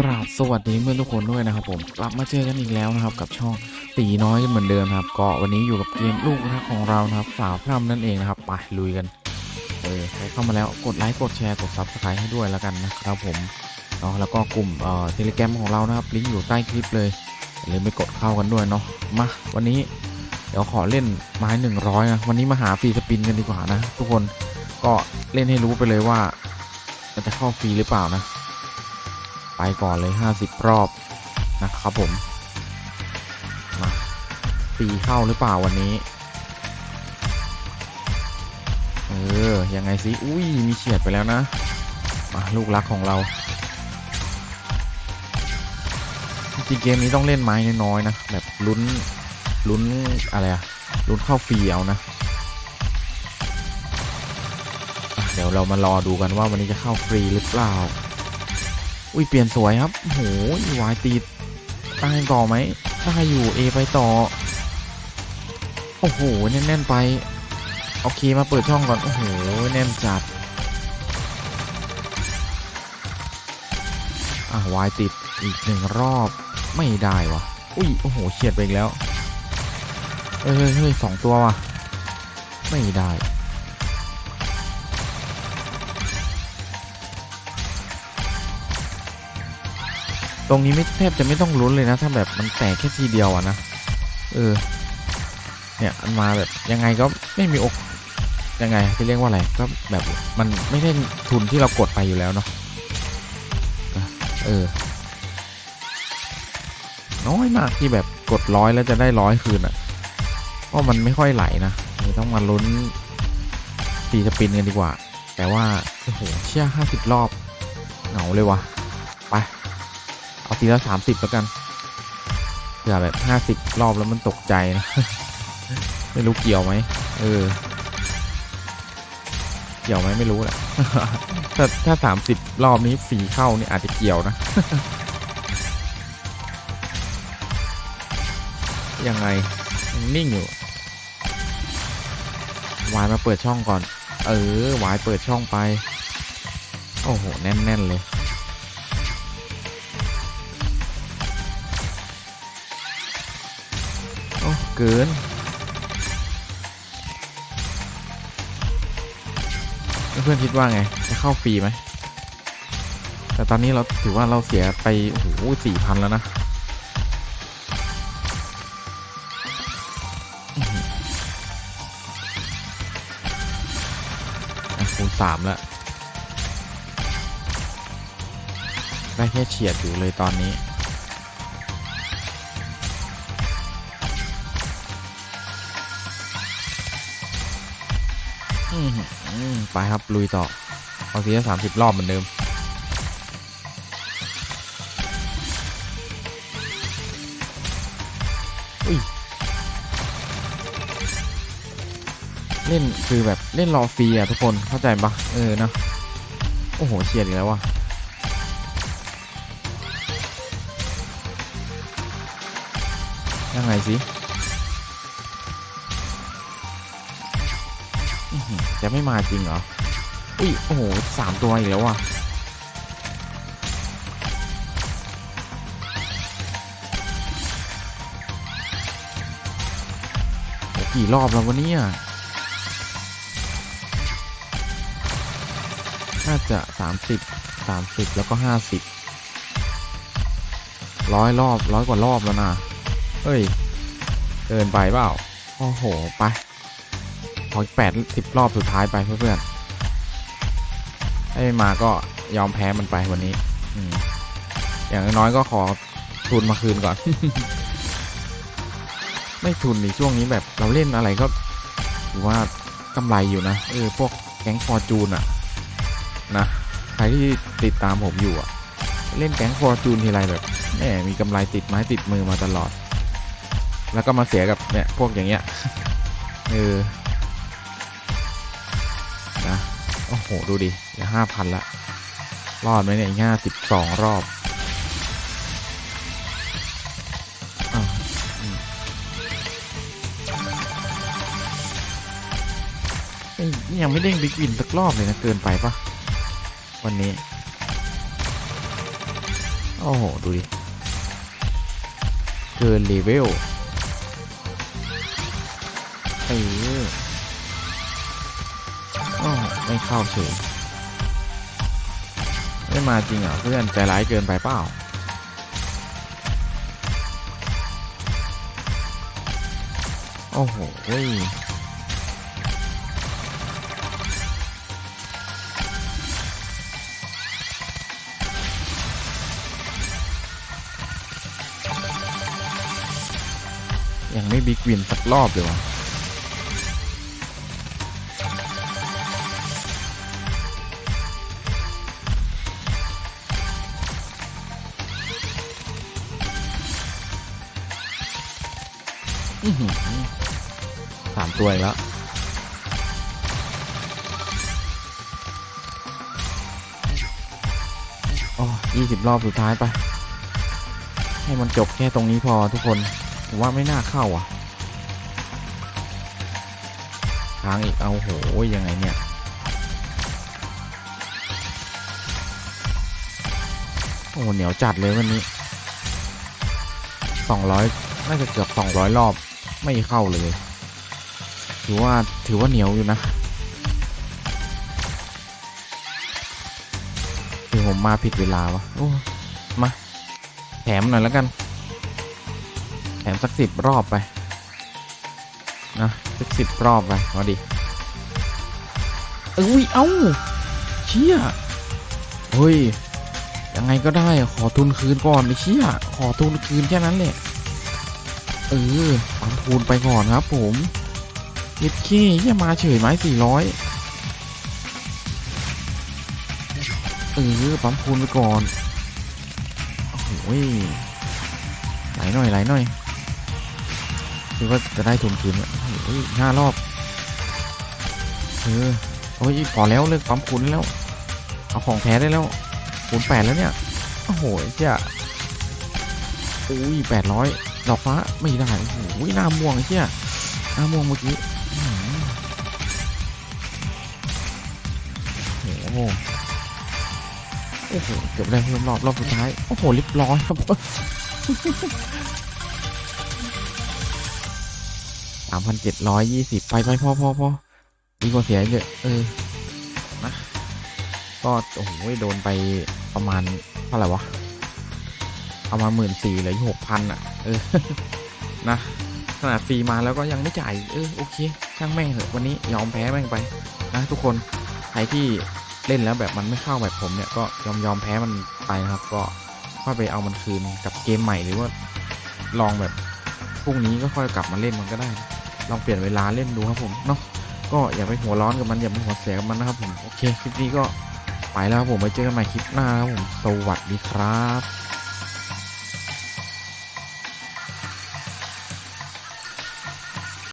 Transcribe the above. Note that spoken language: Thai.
กราบสวัสดีเพื่อนทุกคนด้วยนะครับผมกลับมาเจอกันอีกแล้วนะครับกับช่องตีน้อยเหมือนเดิมครับก็วันนี้อยู่กับเกมลูกรักของเรานะครับสาวพร่ำนั่นเองนะครับไปลุยกันเออใครเข้ามาแล้วกดไลค์กดแชร์กดซับสไครต์ให้ด้วยแล้วกันนะครับผมเนาะแล้วก็กลุ่มเอ่อเทเลแกรมของเรานะครับลิงก์อยู่ใต้คลิปเลยอย่าลืมไปกดเข้ากันด้วยเนาะมาวันนี้เดี๋ยวขอเล่นไม้หนึ่งร้อยนะวันนี้มาหาฟรีสปินกันดีกว่านะ ทุกคนก็เล่นให้รู้ไปเลยว่ามันจะเข้าฟรีหรือเปล่านะ ก่อนเลย 50 รอบนะครับผมมาตีเข้าหรือเปล่าวันนี้ เออ ยังไงสิ อุ้ย มีเฉียดไปแล้วนะ มาลูกรักของเรา จริงเกมนี้ต้องเล่นไม้น้อยๆนะ แบบลุ้น ลุ้นอะไรอะลุ้นเข้าฟรีเอานะเดี๋ยวเรามารอดูกันว่าวันนี้จะเข้าฟรีหรือเปล่า อุ้ยเปลี่ยนสวยครับโอ้โหวายตีตั้ต่อไหมได้อยู่เอไปต่อ โอ้โหแน่นๆไปโอเคมาเปิดช่องก่อน โอ้โหแน่นจัดอะวายติดอีกหนึ่งรอบไม่ได้วะอุ้ยโอ้โหเฉียดไปอีกแล้วเฮ้ยเฮ้ยสองตัววะไม่ได้ รงนี้ไม่แทบจะไม่ต้องลุ้นเลยนะ ถ้าแบบมันแตกแค่ทีเดียวอะนะ เออ เนี่ยอันมาแบบยังไงก็ไม่มีอกยังไงจะเรียกว่าอะไรก็แบบมันไม่ได้ทุนที่เรากดไปอยู่แล้วเนาะเออ น้อยมากที่แบบกดร้อยแล้วจะได้ร้อยคืนอะ่ะเพราะมันไม่ค่อยไหลนะต้องมาลุ้นตีสปินกันดีกว่า แต่ว่า โอ้โห เชี่ยห้าสิบรอบ เหงาเลยวะไป เอาทีละสามสิบแล้วกันเผื่อแบบห้าสิบรอบแล้วมันตกใจนะ ไม่รู้เกี่ยวไหมเออ เกี่ยวไหมไม่รู้แหละถ้าถ้าสามสิบรอบนี้ฝีเข้านี่อาจจะเกี่ยวนะ ยังไงยังนิ่งอยู่วายมาเปิดช่องก่อน เออวายเปิดช่องไป โอ้โห แน่น ๆ เลย เกินเพื่อนคิดว่าไง จะเข้าฟรีไหม แต่ตอนนี้เราถือว่าเราเสียไป โอ้โหสี่พันแล้วนะอื้อหืออะคูณสามแล้ว ได้แค่เฉียดอยู่เลยตอนนี้ ไปครับ ลุยต่อ เอาทีละสามสิบรอบเหมือนเดิม เล่นคือแบบเล่นรอฟรีอะทุกคนเข้าใจปะเออนะ โอ้โหเฉียดอีกแล้วว่ะยังไงสิ จะไม่มาจริงเหรออุ้ยโอ้โหสามตัวอีกแล้วว่ะกี่รอบแล้ววันนี้น่าจะสามสิบสามสิบแล้วก็ห้าสิบร้อยรอบร้อยกว่ารอบแล้วนะเฮ้ย เกินไปเปล่า โอ้โห ไป ขอแปดสิบรอบสุดท้ายไปเพื่อนๆให้มาก็ยอมแพ้มันไปวันนี้ อืมอย่างน้อยก็ขอทุนมาคืนก่อน ไม่ทุนในช่วงนี้แบบเราเล่นอะไรก็ถือว่ากำไรอยู่นะ เออ พวกแก๊งฟอร์จูนอะนะ ใครที่ติดตามผมอยู่อะเล่นแก๊งฟอร์จูนทีไรแบบแหมมีกำไรติดไม้ติดมือมาตลอด แล้วก็มาเสียกับเนี่ยพวกอย่างเงี้ย เออ โอ้โห ดูดิจะห้าพันละ รอดไหมเนี่ยห้าสิบสองรอบยนี่ยังไม่เด้งบิ๊กวินสักรอบเลยนะ เกินไปปะวันนี้ โอ้โห ดูดิ เกินเลเวลเออ ไม่เข้าเฉยไม่มาจริงเหรอเพื่อนใจร้ายเกินไปเปล่าโอ้โหเว้ยยังไม่บิ๊กวินสักรอบเลยวะ สามตัวอีกแล้วโอ้ยี่สิบรอบสุดท้ายไป ให้มันจบแค่ตรงนี้พอทุกคนผมว่าไม่น่าเข้าอะทางอีก เอาโหยังไงเนี่ยโอ้เหนียวจัดเลยวันนี้สองร้อยน่าจะเกือบสองร้อยรอบ ไม่เข้าเลย ถือว่าถือว่าเหนียวอยู่นะคือผมมาผิดเวลาวะโอ้มาแถมหน่อยแล้วกัน แถมสักสิบรอบไป นะสักสิบรอบไปมาดิเอ้ยเอ้าเชี่ยเฮ้ยยังไงก็ได้ขอทุนคืนก่อนไอ้เชี่ยขอทุนคืนแค่นั้นแหละ เออปังทุนไปก่อนครับผมเย็ดขี้เชี่มาเฉยไม้สี่ร้อยเออปั๊มคูณไปก่อน โอ้โหไหลหน่อยไหลหน่อยคิดว่าจะได้ทุนคืนเนี่ยโอ้โหห้ารอบ เออ โอ้ยพอแล้วเลิกปั๊มคูณแล้ว เอาของแท้ได้แล้วคูณแปดแล้วเนี่ย โอ้โหเจ้าอุ้ยแปดร้อย ดอกฟ้าไม่ได้โอ้โหหน้าม่วงไอ้เจ้าหน้าม่วงเมื่อกี้โอ้โหโอ้โหเกือบได้เพิ่มรอบรอบสุดท้าย โอ้โหรียบร้อยครับสามพันเจ็ดร้อยยี่สิบไปไปพอพอพอดีกว่าเสียเยอะเออนะก็โอ้โหโดนไปประมาณเท่าไหร่วะ ประมาหมื่นสี่เหลือหกพันอะ เออ นะ ขนาดฟรีมาแล้วก็ยังไม่จ่าย เออ โอเค ช่างแม่งเหอะ วันนี้ยอมแพ้แม่งไป นะ ทุกคน ใครที่เล่นแล้วแบบมันไม่เข้าแบบผมเนี่ย ก็ยอมยอมแพ้มันไปนะครับ ก็ค่อยไปเอามันคืนกับเกมใหม่หรือว่าลองแบบพรุ่งนี้ก็ค่อยกลับมาเล่นมันก็ได้ ลองเปลี่ยนเวลาเล่นดูครับผม เนาะ ก็อย่าไปหัวร้อนกับมัน อย่าไปหัวเสียกับมันนะครับผม โอเค คลิปนี้ก็ไปแล้วครับผม ไปเจอกันใหม่คลิปหน้าครับผม สวัสดีครับ